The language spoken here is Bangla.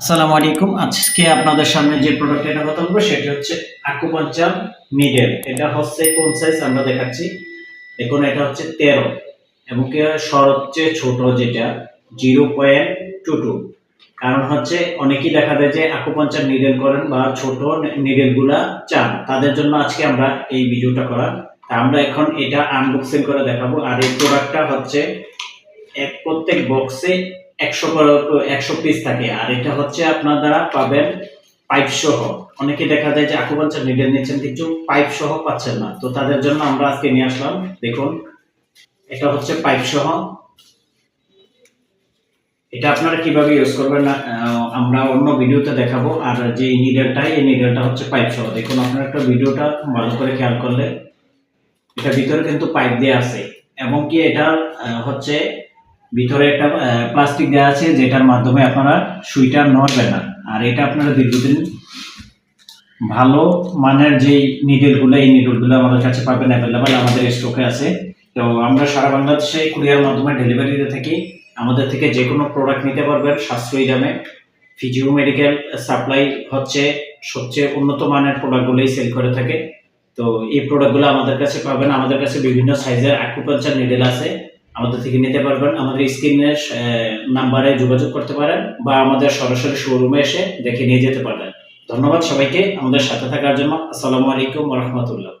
আসসালামু আলাইকুম। আজকে আপনাদের সামনে যে প্রোডাক্ট এটা কথা বলব, সেটা হচ্ছে আকুপাঞ্চার নিডেল এটা হচ্ছে কোন সাইজ আমরা দেখাচ্ছি? দেখুন এটা হচ্ছে তেরো এবং কি সবচেয়ে ছোট যেটা জিরো পয়েন্ট টু টু কারণ হচ্ছে অনেকেই দেখা যায় যে আকুপাঞ্চার নিডেল করেন বা ছোট নিডেলগুলা চান। তাদের জন্য আজকে আমরা এই ভিডিওটা করা তা আমরা এখন এটা আনবক্সিং করে দেখাবো। আর এই প্রোডাক্টটা হচ্ছে এক প্রত্যেক বক্সে একশো একশো পিস থাকে। আর এটা হচ্ছে আপনারা পাবেন পাইপ সহ। অনেকে দেখা যায় যে আকুপাঞ্চার নিডেল নিচ্ছেন কিছু পাইপ সহ পাচ্ছেন না। তো তাদের জন্য আমরা আজকে নিয়ে আসলাম, দেখুন। এটা হচ্ছে পাইপ সহ। এটা আপনারা কীভাবে ইউজ করবেন আমরা অন্য ভিডিওতে দেখাবো। আর যে নিডেলটা এই নিডেলটা হচ্ছে পাইপ সহ। দেখুন, আপনারা একটা ভিডিওটা ভালো করে খেয়াল করলে, এটা ভিতরে কিন্তু পাইপ দেওয়া আছে। এবং কি এটা হচ্ছে ভিতরে একটা প্লাস্টিক দেওয়া আছে যেটার মাধ্যমে আপনারা সুইটা নড়বে না। আর এটা আপনারা দীর্ঘদিন ভালো মানের যে নিডেলগুলো এই নিডেলগুলো আমাদের কাছে পাবেন অ্যাভেলেবেল আমাদের স্টকে আছে। তো আমরা সারা বাংলাদেশে কুরিয়ার মাধ্যমে ডেলিভারি দিয়ে থাকি। আমাদের থেকে যে কোনো প্রোডাক্ট নিতে পারবেন, সাশ্রয়ী দামে। ফিজিও মেডিকেল সাপ্লাই হচ্ছে সবচেয়ে উন্নত মানের প্রোডাক্টগুলোই সেল করে থাকে। তো এই প্রোডাক্টগুলো আমাদের কাছে পাবেন। আমাদের কাছে বিভিন্ন সাইজের অ্যাকুপাঞ্চার নিডেল আছে। আমাদের থেকে নিতে পারবেন। আমাদের স্ক্রিনের নাম্বারে যোগাযোগ করতে পারেন বা আমাদের সরাসরি শোরুমে এসে দেখে নিয়ে যেতে পারেন ধন্যবাদ সবাইকে আমাদের সাথে থাকার জন্য। আসসালামু আলাইকুম রহমতুল্লাহ।